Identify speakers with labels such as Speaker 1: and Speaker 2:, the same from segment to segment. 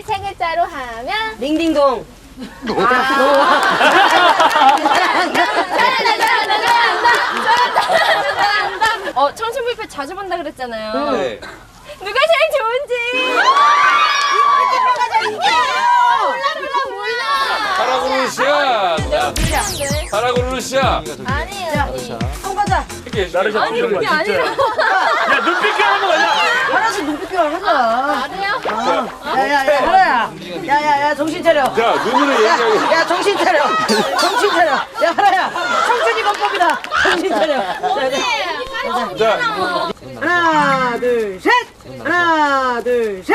Speaker 1: 동네를 세 글자로 하면
Speaker 2: 링딩동.
Speaker 1: 어, 청춘불패 자주 본다 그랬잖아요.
Speaker 3: 네.
Speaker 1: 누가 제일 좋은지. 몰라 몰라
Speaker 3: 시야.
Speaker 1: 아니에요.
Speaker 2: 한 가자.
Speaker 3: 이렇게 나르샤
Speaker 1: 아니 그게 아니라.
Speaker 3: 야 눈빛 가는 거 아니야?
Speaker 2: 하나씩 눈빛교환 하자.
Speaker 1: 아니요.
Speaker 2: 야야야 하나야. 야야야 정신 차려.
Speaker 3: 자 눈으로 얘기하고.
Speaker 2: 야, 야 정신 차려. 정신 차려. 야 하나야. 청춘이 방법이다. 정신 차려. 자, 자.
Speaker 3: 자
Speaker 2: 하나 둘 셋. 하나 둘 셋.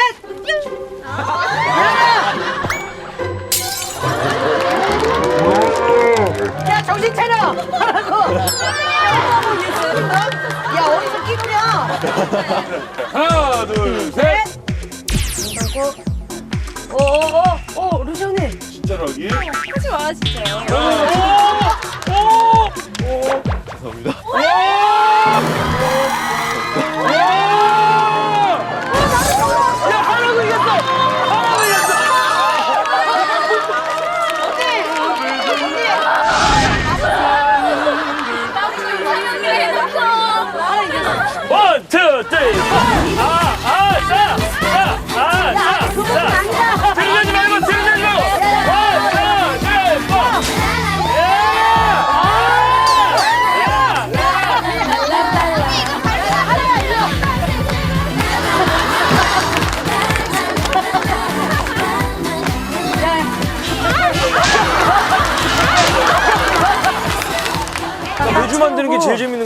Speaker 2: 야 정신 차려. 하라고. 야 어디서 끼부려.
Speaker 3: 하나 둘 셋.
Speaker 2: 오 오오 오 루시언님.
Speaker 3: 진짜로 여기.
Speaker 1: 하지 마 진짜요.
Speaker 4: 원,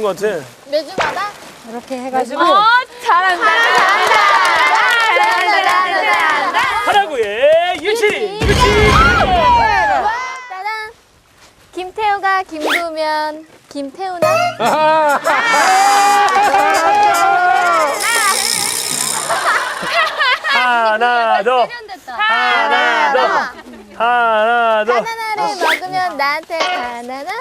Speaker 4: 것 같아.
Speaker 1: 매주마다?
Speaker 2: 이렇게 해가지고.
Speaker 1: 어 잘한다. 잘한다. 잘한다.
Speaker 4: 하라고 예, 유치, 유치.
Speaker 1: 짜잔. 김태우가 김두면 김태우나?
Speaker 4: 하나 더, 하나 더, 하나 더.
Speaker 1: 바나나를 먹으면 나한테 바나나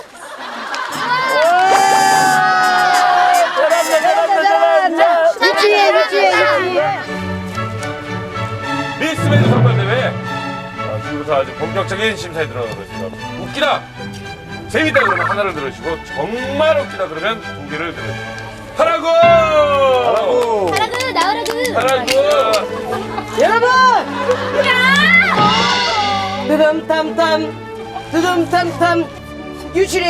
Speaker 4: 잘한다, 잘한다,
Speaker 3: 선발대회. 아주 본격적인 심사에 들어가겠습니다. 웃기다. 재밌다 그러면 하나를 들으시고 정말 웃기다 그러면 두 개를 들으시고. 하라고. 하라고.
Speaker 1: 하라구 나오라구
Speaker 3: 하라고.
Speaker 2: 여러분. 드듬탐탐 드듬탐탐 유치리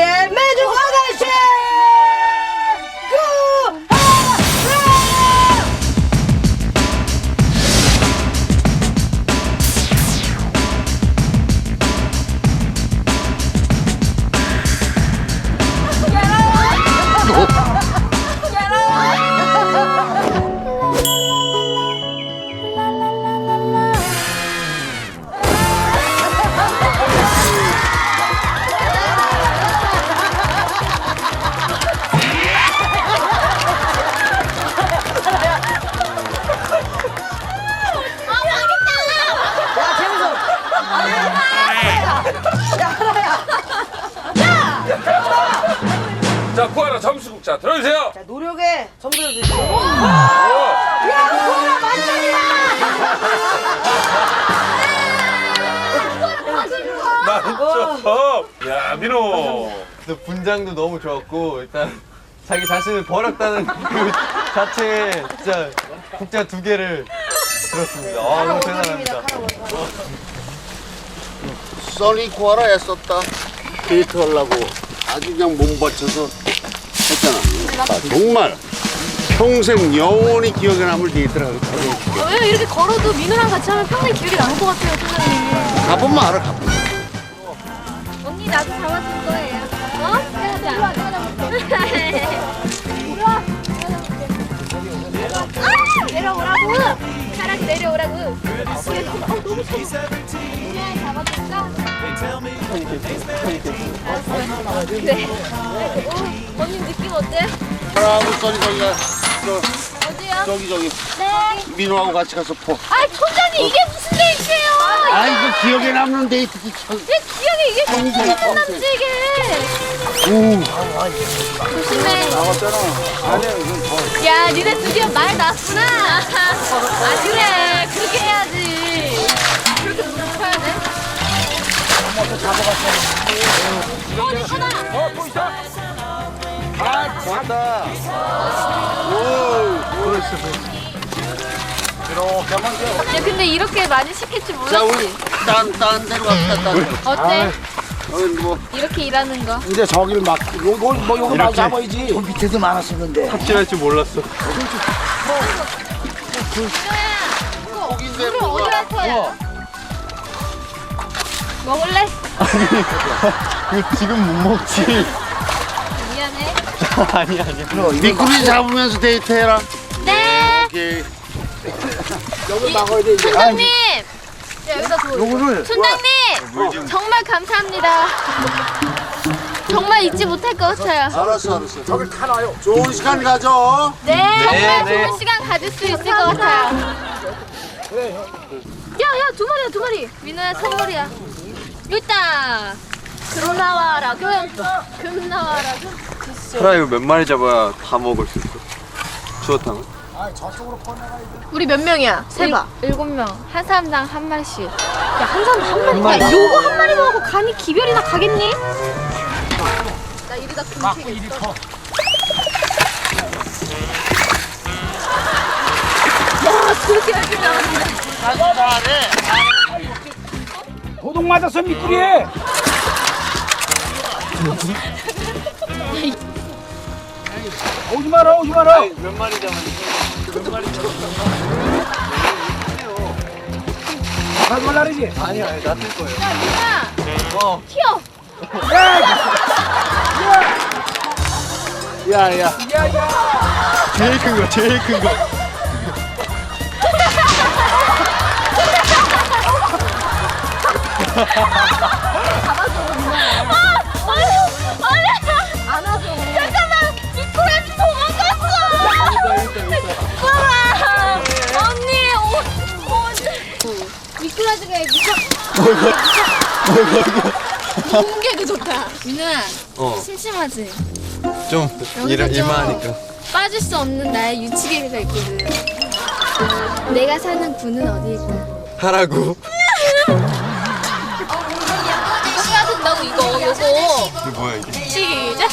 Speaker 3: 자, 코아라 점수국자 들어주세요.
Speaker 2: 자 노력에 점수를 주시고.
Speaker 3: 오.
Speaker 2: 야 코라
Speaker 3: 만점. 야, 민호.
Speaker 5: 또 분장도 너무 좋았고 일단 자기 자신을 버렸다는 그 자체에 진짜 국자 두 개를 들었습니다. 아 너무 대단합니다.
Speaker 6: 써니 코아라 애썼다. 데이트 하려고 아주 그냥 몸 바쳐서 했잖아. 아, 정말 평생 영원히 기억에 남을 데이트를 하고 있어.
Speaker 1: 왜 이렇게 걸어도 민우랑 같이 하면 평생 기억에 남을 것 같아요 팀장님
Speaker 6: 가보면 알아, 가보면.
Speaker 1: 언니 나도 잡아줄 거예요 어? 해야지 아! 내려오라고 차라리 내려오라고 그렇지 어 너무 잡아 네 오, 언니 느낌 어때?
Speaker 6: 저,
Speaker 1: 어디요?
Speaker 6: 저기 저기
Speaker 1: 네
Speaker 6: 민호하고 같이 가서 포.
Speaker 1: 아 총장님 이게 무슨 데이트예요
Speaker 6: 아 이거 기억에 남는 데이트지. 참.
Speaker 1: 내 기억에 이게 무슨 남지 이게
Speaker 6: 오,
Speaker 1: 조심해 야, 니네 드디어 말 났구나. 아, 그래. 그렇게 어, 니 하나.
Speaker 6: 아, 좋았다.
Speaker 1: 야, 근데 이렇게 많이 시킬 줄
Speaker 6: 자, 우리
Speaker 1: 몰랐지.
Speaker 6: 딴, 딴 데로 갑시다, 딴 데로.
Speaker 1: 어때?
Speaker 6: 여기 뭐,
Speaker 1: 이렇게 일하는 거.
Speaker 7: 근데 저기를 막 요걸 뭐 요거 막 잡아야지. 저 밑에도 많았었는데.
Speaker 5: 삽질할 줄 몰랐어.
Speaker 6: 고기인데
Speaker 1: 그럼
Speaker 6: 뭐가.
Speaker 1: 어디 갈 거야? 먹을래?
Speaker 5: 이거 지금 못 먹지.
Speaker 1: 미안해.
Speaker 5: 아니 아니.
Speaker 6: 미꾸리 잡으면서 데이트해라.
Speaker 1: 네.
Speaker 6: 오케이.
Speaker 7: 여기 막아야 돼 이제.
Speaker 1: 촌장님. 야, 여기다 줘.
Speaker 7: 요거를
Speaker 1: 촌장님. 정말 감사합니다. 정말 잊지 못할 것 같아요.
Speaker 6: 알았어, 알았어.
Speaker 7: 저기 타놔요.
Speaker 6: 좋은 시간 가져.
Speaker 1: 네, 정말
Speaker 5: 네.
Speaker 1: 좋은 시간 가질 수 있을 것 같아요. 야, 야, 두 마리야, 두 마리. 민호야, 선물이야. 있다. 금 나와라, 금. 금 나와라, 금.
Speaker 5: 하라 이거 몇 마리 잡아야 다 먹을 수 있어? 추어탕?
Speaker 1: 우리 몇 명이야? 세봐. 일곱 명. 한 사람당 한 마리씩. 야, 한 사람 한 마리. 야, 요거 한 마리 먹고 간이 기별이나 가겠니? 나 이러다 금치겠어. 야, 그렇게 할줄 알았는데.
Speaker 7: 도 둑 맞았어 미꾸리에. 오지 마라 오지 마라.
Speaker 5: 몇 마리 잡았는데?
Speaker 7: 가져갈 날이지.
Speaker 5: 아니 아니 놔둘 거예요.
Speaker 1: 야, 민호야.
Speaker 5: 어.
Speaker 1: 튀어.
Speaker 5: 야야. 제일 큰 거, 제일 큰 거.
Speaker 1: 아니. 안 와줘. 잠깐만. 미꾸라지 도망갔어. 봐봐. 언니, 오, 오, 미꾸라지가 미쳐. 공개도 좋다. 민우야,
Speaker 5: 어.
Speaker 1: 심심하지?
Speaker 5: 좀 일,
Speaker 1: 좀
Speaker 5: 일만 하니까.
Speaker 1: 빠질 수 없는 나의 유치개가 있거든. 내가 사는 구는 어디일까?
Speaker 5: 하라고.
Speaker 1: 요거.
Speaker 5: 이게 뭐야 이게?
Speaker 1: 시작.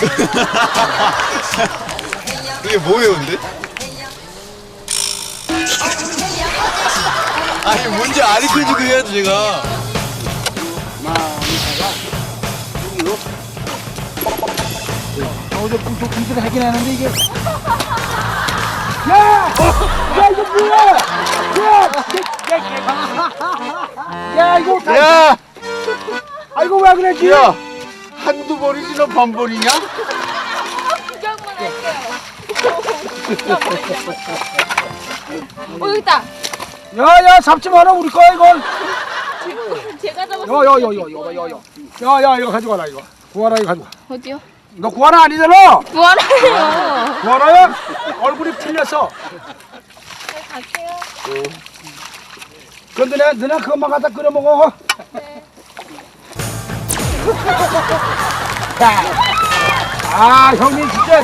Speaker 5: 이게 뭐예요 근데? 아니 뭔지 아리켜주고 해야지 제가.
Speaker 7: 어제 꿈도 하긴 하는데 이게. 야! 야 이거 뭐야? 야! 야, 야 이거 어떡해.
Speaker 6: 야!
Speaker 7: 아이고 왜 그랬지?
Speaker 6: 야! 한두 번이지 너 반번이냐?
Speaker 1: 구경만 할게요. 어, 여기 있다.
Speaker 7: 야야 잡지 마라 우리 거야 이건.
Speaker 1: 제가 잡았어.
Speaker 7: 야야야야야야야. 야야 이거 가져가라 이거. 구하라 이거 가져가.
Speaker 1: 어디요?
Speaker 7: 너 구하라 아니잖아.
Speaker 1: 뭐하래요?
Speaker 7: 구하라야? 얼굴이 틀렸어.
Speaker 1: 갈게요.
Speaker 7: 그런데 내가 너네 그것만 갖다 끓여 먹어. 야. 아 형님 진짜.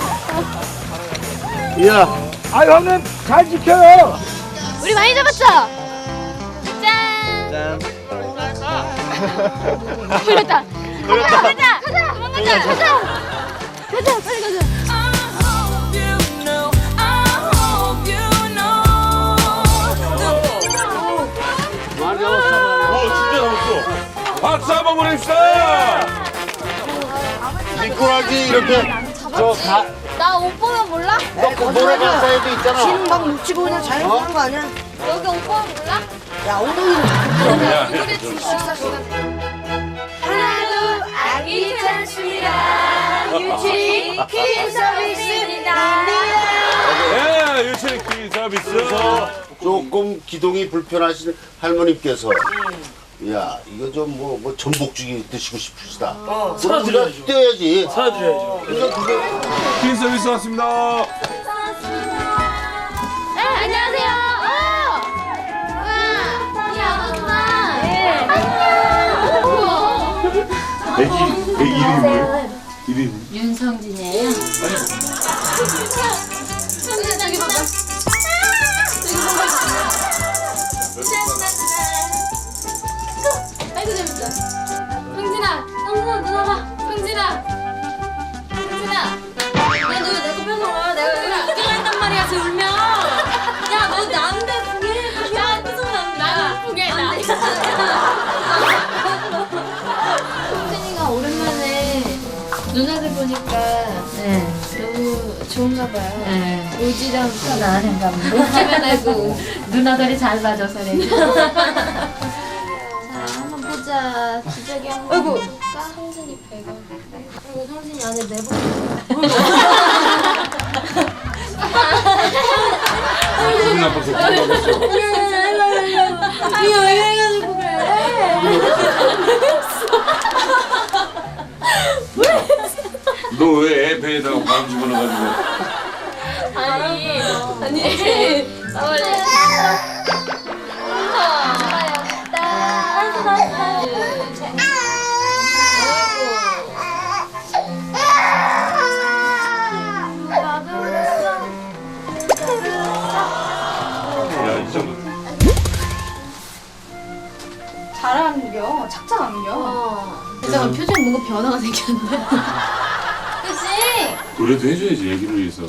Speaker 6: 야!
Speaker 7: 아 형님 잘 지켜요.
Speaker 1: 우리 많이 잡았죠? 짠.
Speaker 5: 짠.
Speaker 1: 걸렸다. 가자, 가자, 가자, 도망가자, 가자. 가자, 빨리 가자.
Speaker 6: 미꾸라지 이렇게 저 가,
Speaker 1: 나 옷 보면 몰라?
Speaker 6: 모래 가사에도 있잖아.
Speaker 2: 지는 막 묵히고 그냥 자연스러운 거 아니야?
Speaker 1: 여기 옷 보면 몰라?
Speaker 2: 야 엉덩이
Speaker 3: 야,
Speaker 1: 이거를 식사 시간. 하나도 안 귀찮습니다. 유치 퀸 서비스입니다.
Speaker 3: 예, 유치리 퀴 서비스.
Speaker 6: 조금 기동이 불편하신 할머님께서 야 이거 좀 뭐 뭐 전복죽이 드시고 싶으시다. 어, 사드려야죠. 떼야지.
Speaker 4: 사드려야죠.
Speaker 6: 그러니까 그게
Speaker 3: 퀴 서비스 왔습니다.
Speaker 1: 네, 안녕하세요. 어! 와, 이. 네. 안녕. 우와.
Speaker 3: 애기, 애기 이름이 뭐예요?
Speaker 8: 윤성진이에요.
Speaker 1: 보니까 너무 좋은가 봐요.
Speaker 8: 네.
Speaker 1: 오지랑
Speaker 8: 나는가.
Speaker 1: 웃기만 하고.
Speaker 8: 누나들이 잘 봐줘서 그래.
Speaker 1: 자, 한번 보자. 기저귀 한번 아이고. 볼까? 성진이 배가. 그리고 성진이 안에 내복.
Speaker 3: 기분 나빠서 기분 나빴어.
Speaker 1: 이거 왜 이래가지고 그래?
Speaker 3: 너 배에다가 바람 집어넣어가지고.
Speaker 1: 아니, 아니. 원래.
Speaker 3: 야, 이 정도.
Speaker 1: 잘하는겨. 착착한겨. 어. 잠깐 표정에 뭔가 변화가 생겼는데. 그치?
Speaker 3: 노래도 해줘야지, 얘기를 위해서.